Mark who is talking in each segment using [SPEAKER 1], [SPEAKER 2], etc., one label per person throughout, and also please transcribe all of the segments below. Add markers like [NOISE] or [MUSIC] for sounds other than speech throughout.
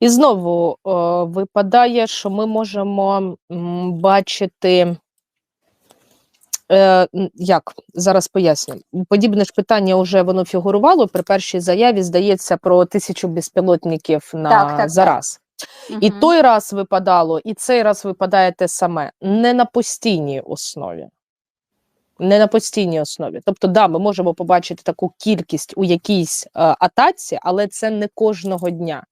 [SPEAKER 1] І знову о, випадає, що ми можемо м, бачити. Е, як зараз поясню. Подібне ж питання вже воно фігурувало при першій заяві. Здається, про тисячу безпілотників на
[SPEAKER 2] Так, так, так.
[SPEAKER 1] зараз. І
[SPEAKER 2] Мгм.
[SPEAKER 1] той раз випадало, і цей раз випадає те саме. Не на постійній основі. Не на постійній основі. Тобто, да, ми можемо побачити таку кількість у якійсь е, атаці, але це не кожного дня.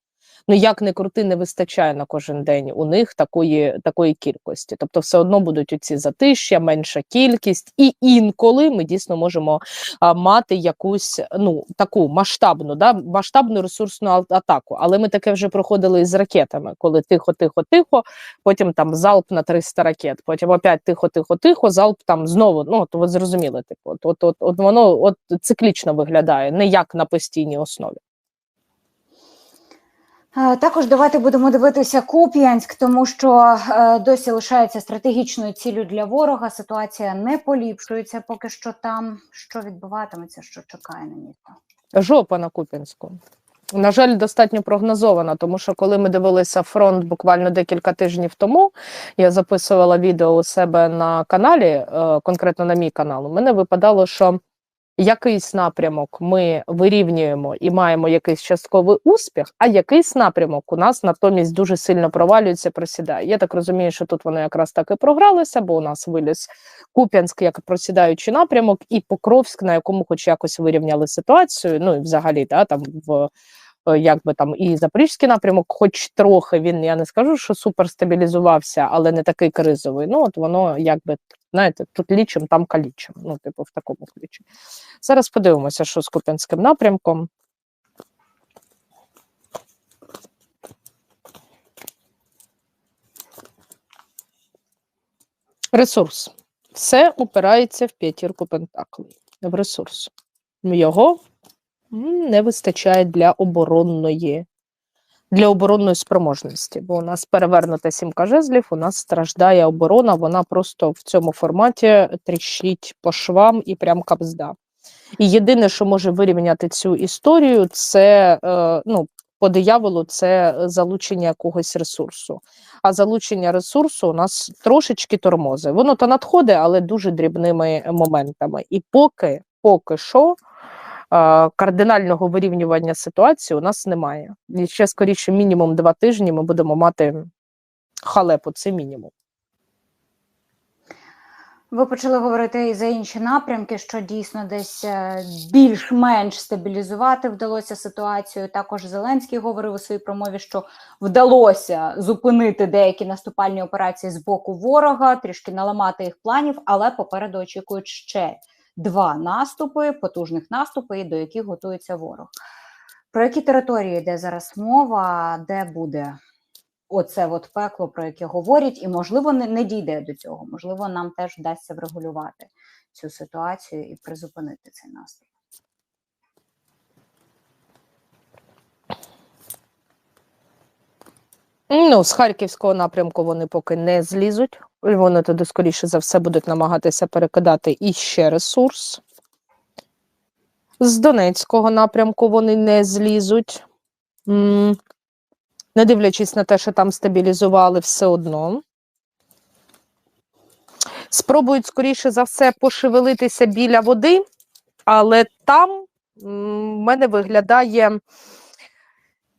[SPEAKER 1] Ну як не крути, не вистачає на кожен день у них такої, такої кількості. Тобто, все одно будуть оці затища, менша кількість, і інколи ми дійсно можемо а, мати якусь ну таку масштабну, да, масштабну ресурсну атаку. Але ми таке вже проходили із ракетами, коли тихо, тихо, тихо, потім там залп на 300 ракет, потім опять тихо, тихо, тихо, залп там знову. Ну то ви зрозуміли, типу, от, от, от, от воно от циклічно виглядає, не як на постійній основі.
[SPEAKER 2] Також давайте будемо дивитися Куп'янськ, тому що е, досі лишається стратегічною ціллю для ворога. Ситуація не поліпшується поки що там. Що відбуватиметься, що чекає на місто?
[SPEAKER 1] Жопа на Куп'янську. На жаль, достатньо прогнозована, тому що коли ми дивилися фронт буквально декілька тижнів тому, я записувала відео у себе на каналі, е, конкретно на мій канал. У мене випадало, що якийсь напрямок ми вирівнюємо і маємо якийсь частковий успіх, а якийсь напрямок у нас натомість дуже сильно провалюється, просідає. Я так розумію, що тут вони якраз так і програлися, бо у нас виліз Куп'янськ як просідаючий напрямок, і Покровськ, на якому хоч якось вирівняли ситуацію. Ну і взагалі, да, там в е, якби там і Запорізький напрямок, хоч трохи він, я не скажу, що супер стабілізувався, але не такий кризовий. Ну, от воно якби. Знаєте, тут лічим, там калічим. Ну, типу, в такому ключі. Зараз подивимося, що з Куп'янським напрямком. Ресурс. Все упирається в п'ятірку пентаклей. В ресурс. Його не вистачає для оборонної, для оборонної спроможності. Бо у нас перевернута сімка жезлів, у нас страждає оборона, вона просто в цьому форматі тріщить по швам і прям капзда. І єдине, що може вирівняти цю історію, це е, ну, по дияволу, це залучення якогось ресурсу. А залучення ресурсу у нас трошечки тормози. Воно то надходить, але дуже дрібними моментами. І поки, поки що. Е, Кардинального вирівнювання ситуації у нас немає. І ще скоріше, мінімум два тижні ми будемо мати халепу, це мінімум.
[SPEAKER 2] Ви почали говорити і за інші напрямки, що дійсно десь е, більш-менш стабілізувати вдалося ситуацію. Також Зеленський говорив у своїй промові, що вдалося зупинити деякі наступальні операції з боку ворога, трішки наламати їх планів, але попереду очікують ще два наступи, потужних наступи, до яких готується ворог. Про які території йде зараз мова, де буде оце от пекло, про яке говорять, і можливо не, не дійде до цього. Можливо, нам теж вдасться врегулювати цю ситуацію і призупинити цей наступ.
[SPEAKER 1] Ну, з харківського напрямку вони поки не злізуть. Вони туди, скоріше за все, будуть намагатися перекидати іще ресурс. З Донецького напрямку вони не злізуть. Не дивлячись на те, що там стабілізували все одно. Спробують, скоріше за все, пошевелитися біля води, але там в мене виглядає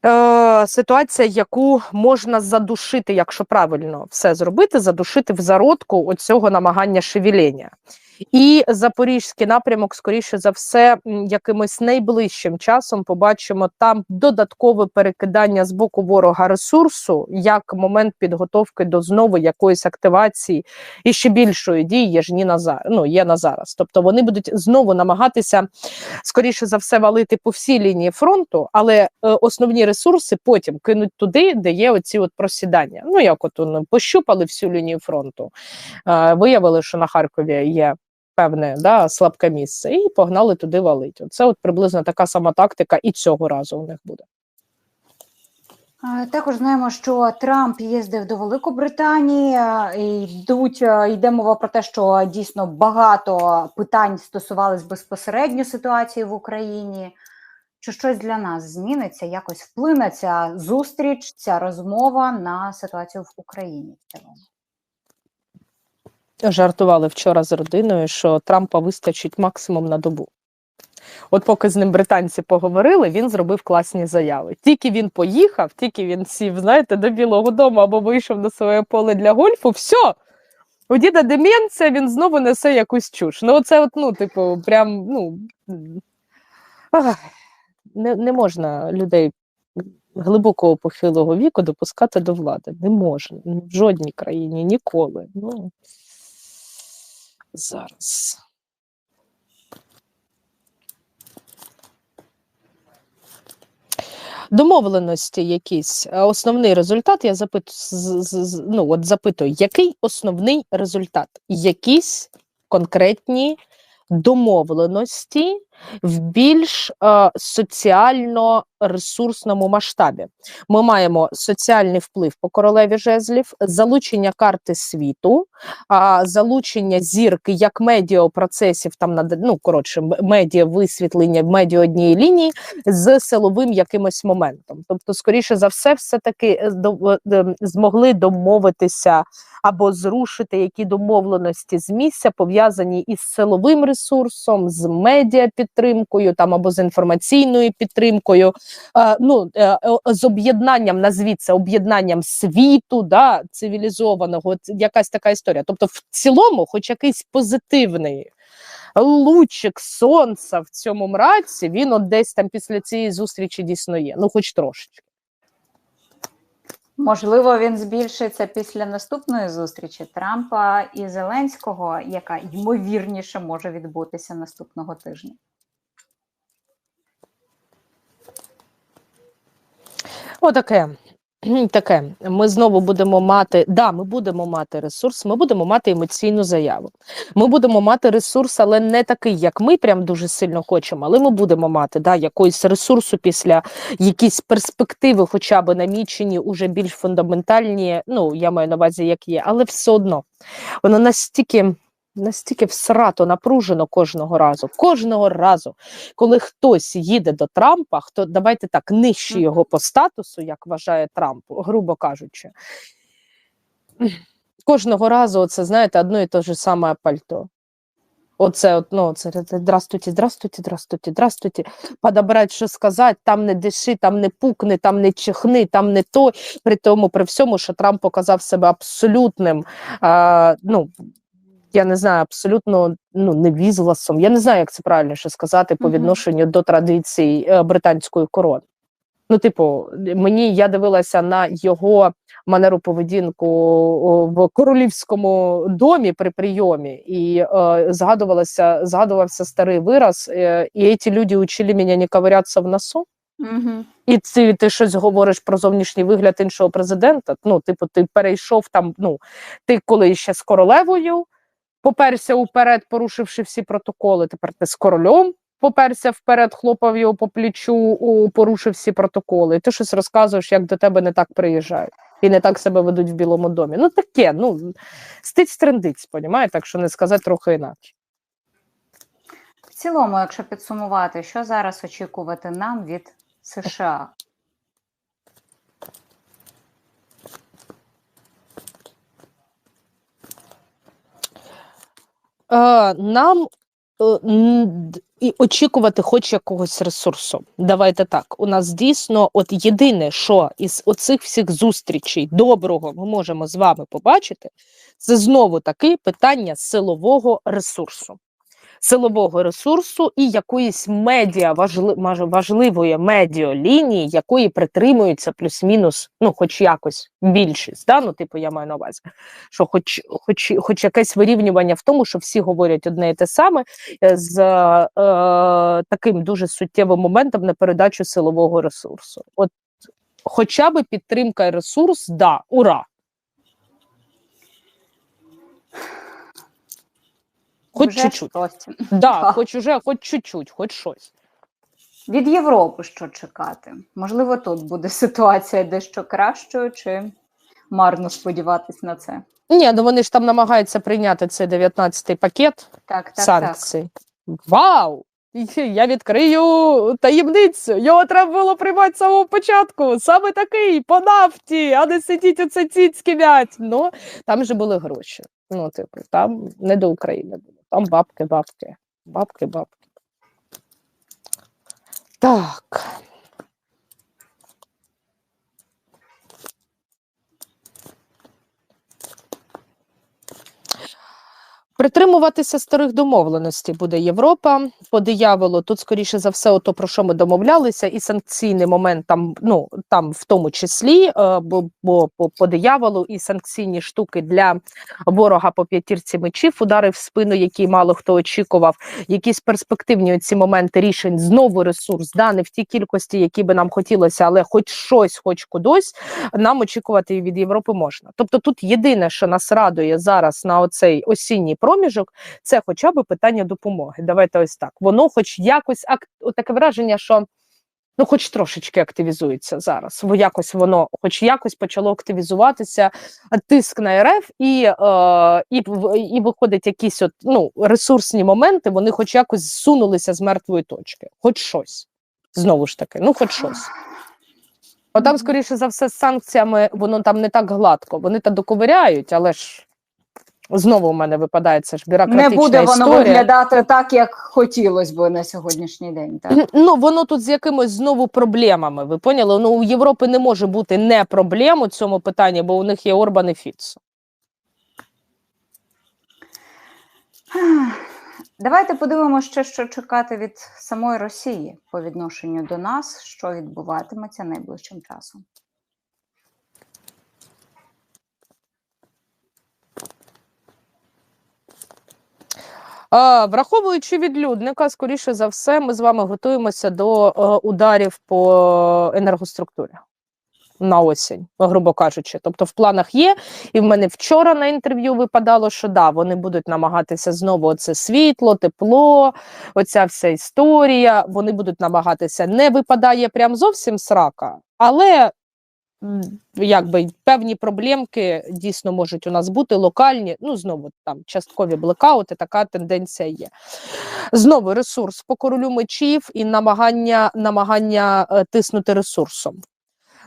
[SPEAKER 1] е, ситуація, яку можна задушити, якщо правильно все зробити, задушити в зародку оцього намагання шевелення. І запорізький напрямок, скоріше за все, якимось найближчим часом побачимо там додаткове перекидання з боку ворога ресурсу як момент підготовки до знову якоїсь активації і ще більшої дії, є ж ні на за- ну, є на зараз. Тобто вони будуть знову намагатися скоріше за все валити по всій лінії фронту, але е, основні ресурси потім кинуть туди, де є оці от просідання. Ну як от вони пощупали всю лінію фронту, е, виявили, що на Харкові є. Певне да, слабке місце, і погнали туди валить. Це от приблизно така сама тактика, і цього разу у них буде.
[SPEAKER 2] Також знаємо, що Трамп їздив до Великобританії. і Йдуть йде мова про те, що дійсно багато питань стосувались безпосередньо ситуації в Україні. Чи щось для нас зміниться, якось вплине ця зустріч, ця розмова на ситуацію в Україні?
[SPEAKER 1] Жартували вчора з родиною, що Трампа вистачить максимум на добу. От поки з ним британці поговорили, він зробив класні заяви. Тільки він поїхав, тільки він сів, знаєте, до Білого Дому або вийшов на своє поле для гольфу, все. У діда деменція, він знову несе якусь чуш. Ну, оце, от, ну, типу, прям, ну. ах, не, не можна людей глибокого похилого віку допускати до влади. Не можна. В жодній країні ніколи. Ну, зараз. Домовленості якісь. Основний результат, я запитую, ну, от запитую, який основний результат? Якісь конкретні домовленості в більш е, соціально-ресурсному масштабі. Ми маємо соціальний вплив по королеві жезлів, залучення карти світу, а, залучення зірки як медіапроцесів, там ну коротше, медіа висвітлення медіа однієї лінії з силовим якимось моментом. Тобто, скоріше за все, все таки змогли домовитися або зрушити які домовленості з місця пов'язані із силовим ресурсом, з медіа підтримкою, там або з інформаційною підтримкою, е, ну е, з об'єднанням, назвіть це об'єднанням світу, да, цивілізованого, от якась така історія. Тобто, в цілому, хоч якийсь позитивний. Лучик сонця в цьому мраці, він от десь там після цієї зустрічі дійсно є. Ну, хоч трошечки.
[SPEAKER 2] Можливо, він збільшиться після наступної зустрічі Трампа і Зеленського, яка ймовірніше може відбутися наступного тижня.
[SPEAKER 1] Отаке. Таке, ми знову будемо мати, да, ми будемо мати ресурс, ми будемо мати емоційну заяву. Ми будемо мати ресурс, але не такий, як ми прям дуже сильно хочемо. Але ми будемо мати да, якоїсь ресурсу після якісь перспективи, хоча б намічені, уже більш фундаментальні. Ну, я маю на увазі, як є, але все одно воно настільки. Настільки всрато напружено кожного разу, кожного разу, коли хтось їде до Трампа, хто давайте так нижче його по статусу, як вважає Трамп, грубо кажучи. Кожного разу це знаєте одно і те ж саме пальто. Оце от, ну, це здравствуйте, здравствуйте, здравствуйте, здравствуйте. Подобрать, що сказати, там не диши, там не пукни, там не чихни, там не то. При тому, при всьому, що Трамп показав себе абсолютним, а, ну, я не знаю, абсолютно ну, невізласом. Я не знаю, як це правильніше сказати по відношенню до традицій е, британської корони. Ну, типу, мені я дивилася на його манеру поведінку в королівському домі при прийомі, і е, згадувалося, згадувався старий вираз, е, і ці люди учили мене не ковирятися в носу.
[SPEAKER 2] Угу.
[SPEAKER 1] І ти, ти щось говориш про зовнішній вигляд іншого президента. Ну, типу, ти перейшов там. Ну, ти коли ще з королевою поперся уперед, порушивши всі протоколи. Тепер ти з королем поперся вперед, хлопав його по плечу, порушив всі протоколи. І ти щось розказуєш, як до тебе не так приїжджають. І не так себе ведуть в Білому домі. Ну таке, ну стиць трендиць, понімаєте, так що не сказати трохи інакше.
[SPEAKER 2] В цілому, якщо підсумувати, що зараз очікувати нам від США?
[SPEAKER 1] Нам е, і очікувати хоч якогось ресурсу. Давайте так. У нас дійсно, от єдине, що із оцих всіх зустрічей доброго ми можемо з вами побачити, це знову таки питання силового ресурсу. Силового ресурсу і якоїсь медіа важли, важливої медіалінії, якої притримується плюс-мінус, ну, хоч якось більшість. Да? Ну, типу, я маю на увазі, що хоч, хоч, хоч якесь вирівнювання в тому, що всі говорять одне і те саме, е, з е, таким дуже суттєвим моментом на передачу силового ресурсу. От хоча б підтримка і ресурс, да, ура! Хоч
[SPEAKER 2] Вже
[SPEAKER 1] чуть-чуть.
[SPEAKER 2] щось. [LAUGHS]
[SPEAKER 1] Да, хоч уже, хоч чуть-чуть, хоч щось.
[SPEAKER 2] Від Європи що чекати? Можливо, тут буде ситуація дещо кращою, чи марно сподіватись на це?
[SPEAKER 1] Ні, ну вони ж там намагаються прийняти цей 19-й пакет
[SPEAKER 2] Так, так, так.
[SPEAKER 1] санкцій. Вау! [LAUGHS] Я відкрию таємницю. Його треба було приймати з самого початку. Саме такий по нафті, а не сидіть оце цицьки м'ять. Ну там же були гроші. Ну, типу, там не до України було. Там бабки, бабки, бабки, бабки. Так. Притримуватися старих домовленостей буде Європа по дияволу. Тут, скоріше за все, ото про що ми домовлялися, і санкційний момент там, ну там в тому числі, е, бо, бо по, по дияволу і санкційні штуки для ворога по п'ятірці мечів, удари в спину, які мало хто очікував, якісь перспективні ці моменти рішень, знову ресурс, да, не в тій кількості, які би нам хотілося, але хоч щось, хоч кудись, нам очікувати від Європи можна. Тобто, тут єдине, що нас радує зараз на оцей осінній проміжок, це хоча б питання допомоги. Давайте ось так. Воно, хоч якось ак... таке враження, що. Ну, хоч трошечки активізується зараз, бо якось воно, хоч якось почало активізуватися тиск на РФ, і, е, і, і виходить якісь от, ну, ресурсні моменти, вони хоч якось зсунулися з мертвої точки, хоч щось. Знову ж таки, ну хоч щось. Бо там, скоріше за все, з санкціями воно там не так гладко. Вони та доковиряють, але ж знову у мене випадає це ж
[SPEAKER 2] Не
[SPEAKER 1] бюрократична
[SPEAKER 2] буде воно
[SPEAKER 1] історія.
[SPEAKER 2] виглядати так, як хотілося б на сьогоднішній день. Так?
[SPEAKER 1] Ну, воно тут з якимось знову проблемами. Ви поняли? Ну, у Європи не може бути не проблем у цьому питанні, бо у них є Орбан і Фіцо.
[SPEAKER 2] Давайте подивимося ще, що чекати від самої Росії по відношенню до нас, що відбуватиметься найближчим часом.
[SPEAKER 1] Враховуючи відлюдника, скоріше за все, ми з вами готуємося до е, ударів по енергоструктурі на осінь, грубо кажучи. Тобто, в планах є, і в мене вчора на інтерв'ю випадало, що да, вони будуть намагатися знову оце світло, тепло, оця вся історія. Вони будуть намагатися. Не випадає прям зовсім срака, але якби певні проблемки дійсно можуть у нас бути локальні. Ну знову там часткові блекаути, така тенденція є. Знову ресурс по королю мечів і намагання, намагання е, тиснути ресурсом.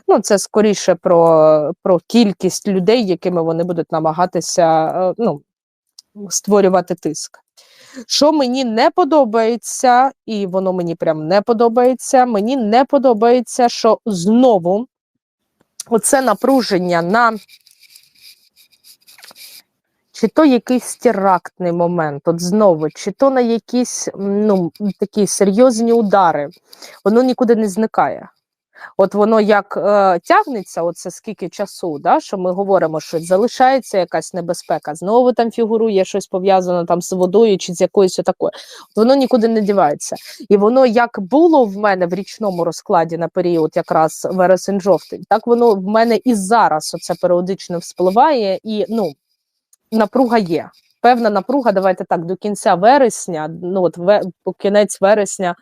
[SPEAKER 1] Ну, це скоріше про, про кількість людей, якими вони будуть намагатися е, ну, створювати тиск. Що мені не подобається, і воно мені прям не подобається. Мені не подобається, що знову оце напруження на чи то якийсь терактний момент, от знову, чи то на якісь ну, такі серйозні удари, воно нікуди не зникає. От воно як е, тягнеться, оце скільки часу, да, що ми говоримо, що залишається якась небезпека, знову там фігурує щось пов'язане там з водою чи з якоюсь такою. От воно нікуди не дівається. І воно як було в мене в річному розкладі на період якраз вересень-жовтень, так воно в мене і зараз оце періодично вспливає, і ну, напруга є. Певна напруга, давайте так, до кінця вересня, ну от ве, кінець вересня,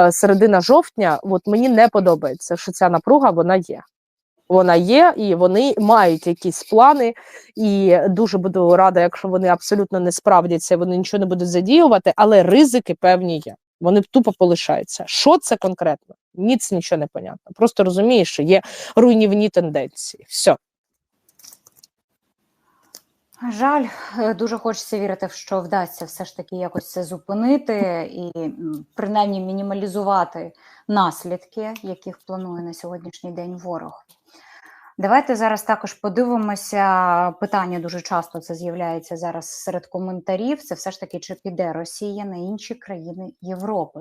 [SPEAKER 1] е, середина жовтня, от мені не подобається, що ця напруга вона є. Вона є, і вони мають якісь плани. І дуже буду рада, якщо вони абсолютно не справдяться, вони нічого не будуть задіювати, але ризики певні є. Вони тупо полишаються. Що це конкретно? Ніц нічого не понятно. Просто розумієш, що є руйнівні тенденції. Все.
[SPEAKER 2] Жаль, е, дуже хочеться вірити, що вдасться все ж таки якось це зупинити і принаймні мінімалізувати наслідки, яких планує на сьогоднішній день ворог. Давайте зараз також подивимося. Питання дуже часто це з'являється зараз серед коментарів. Це все ж таки, чи піде Росія на інші країни Європи?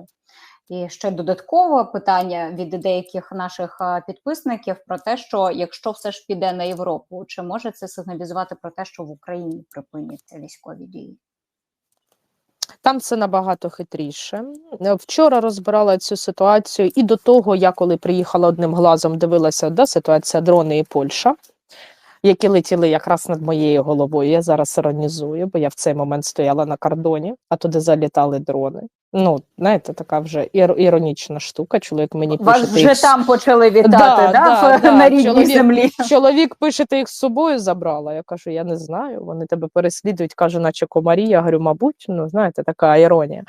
[SPEAKER 2] І ще додаткове питання від деяких наших підписників про те, що якщо все ж піде на Європу, чи може це сигналізувати про те, що в Україні припиняться військові дії?
[SPEAKER 1] Там це набагато хитріше. Е, Вчора розбирала цю ситуацію, і до того я коли приїхала одним глазом, дивилася да, ситуація дрони і Польща, які летіли якраз над моєю головою. Я зараз іронізую, бо я в цей момент стояла на кордоні, а туди залітали дрони. Ну, знаєте, така вже ір- іронічна штука. Чоловік мені пише.
[SPEAKER 2] Вас вже
[SPEAKER 1] їх
[SPEAKER 2] там почали вітати
[SPEAKER 1] Да,
[SPEAKER 2] да,
[SPEAKER 1] да, [LAUGHS] да,
[SPEAKER 2] на рідній
[SPEAKER 1] чоловік-
[SPEAKER 2] землі.
[SPEAKER 1] Чоловік пише, ти їх з собою забрала. Я кажу, я не знаю. Вони тебе переслідують, каже, наче комарі. Я говорю, мабуть, ну знаєте, така іронія.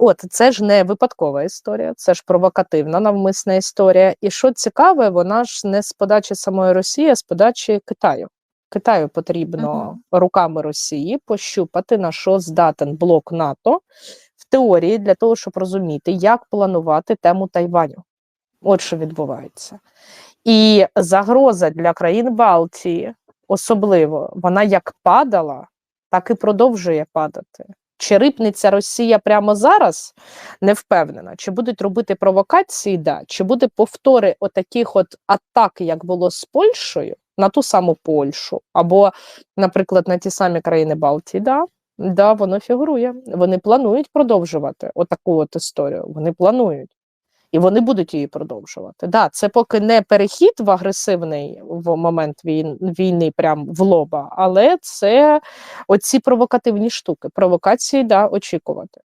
[SPEAKER 1] От це ж не випадкова історія, це ж провокативна навмисна історія. І що цікаве, вона ж не з подачі самої Росії, а з подачі Китаю. Китаю потрібно
[SPEAKER 2] Мгм.
[SPEAKER 1] руками Росії пощупати, на що здатен блок НАТО в теорії для того, щоб розуміти, як планувати тему Тайваню. От що відбувається. І загроза для країн Балтії, особливо, вона як падала, так і продовжує падати. Чи рипнеться Росія прямо зараз? Не впевнена. Чи будуть робити провокації? Да. Чи буде повтори отаких от атак, як було з Польщею, на ту саму Польщу, або, наприклад, на ті самі країни Балтії? Да. Да, воно фігурує. Вони планують продовжувати отаку от історію. Вони планують. І вони будуть її продовжувати. Да, це поки не перехід в агресивний в момент війни війни, прям в лоба, але це оці провокативні штуки. Провокації да, очікувати.